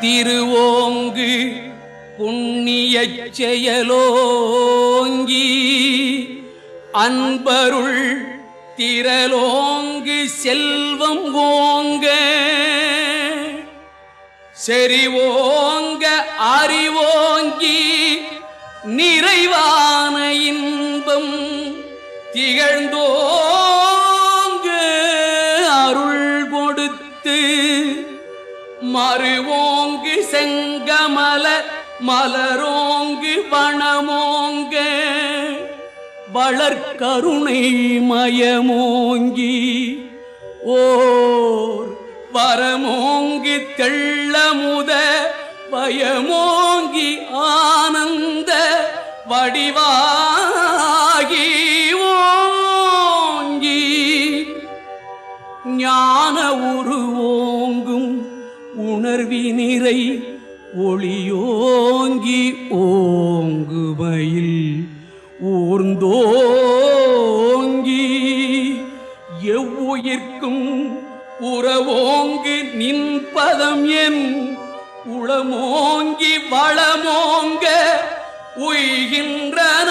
திருவோங்கு புண்ணியச் செயலோங்கி அன்பருள் திரலோங்கு செல்வம் ஓங்க செறிவோங்க அறிவோங்கி நிறைவான இன்பம் திகழ்ந்தோ செங்கமல மலரோங்கு வனமோங்க வளர்கருணை மயமோங்கி ஓர் வரமோங்கி தெள்ளமுத பயமோ நிறை ஒளியோங்கி ஓங்குமையில் ஊர்ந்தோங்கி எவ்வுயிர்க்கும் உறவோங்கு நின்பதம் என் உளமோங்கி வளமோங்க உய்கின்றன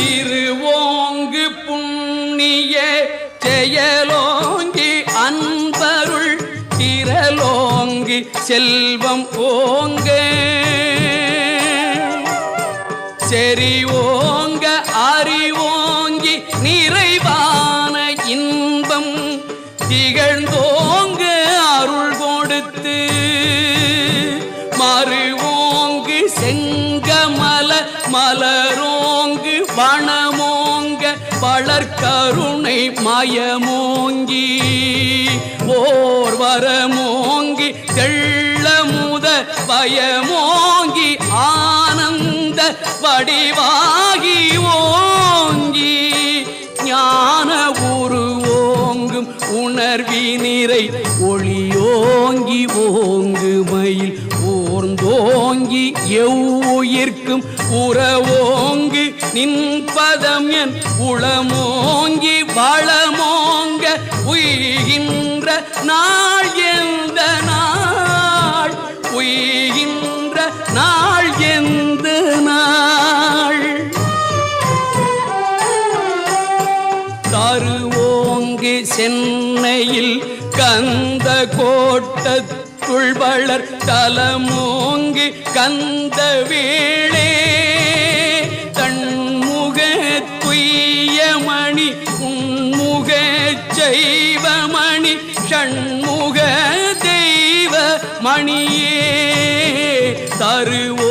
திருவோங்கு புண்ணிய செயலோங்கி அன்பருள் திரலோங்கி செல்வம் ஓங்க. செறி ஓங்க அறிவோங்கி நிற மலரோங்கு வனமோங்க வளர்க்கருணை மயமோங்கி. ஓர் வரமோங்கி தெள்ளமுத பயமோங்கி ஆனந்த வடிவாகி ஓங்கி. ஞான உருவோங்கும் உணர்வினிறை ஒளியோங்கி ஓங்கு மயில் ஓர்ந்தோங்கி எவ்வுயிர்க்கும் உறவோங்கு நின்பதம் என் உளமோங்கி வளமோங்க உய்கின்ற நாள் எந்த நாள்? உய்கின்ற நாள் எந்த நாள்? தருவோங்கு சென்னையில் கந்த கோட்டத்து கண்குள் வளர் தலமோங்கி கந்த வேளே தன்முக துய்யமணி உன்முக செய்வமணி ஷண்முக தெய்வ மணியே தருவோ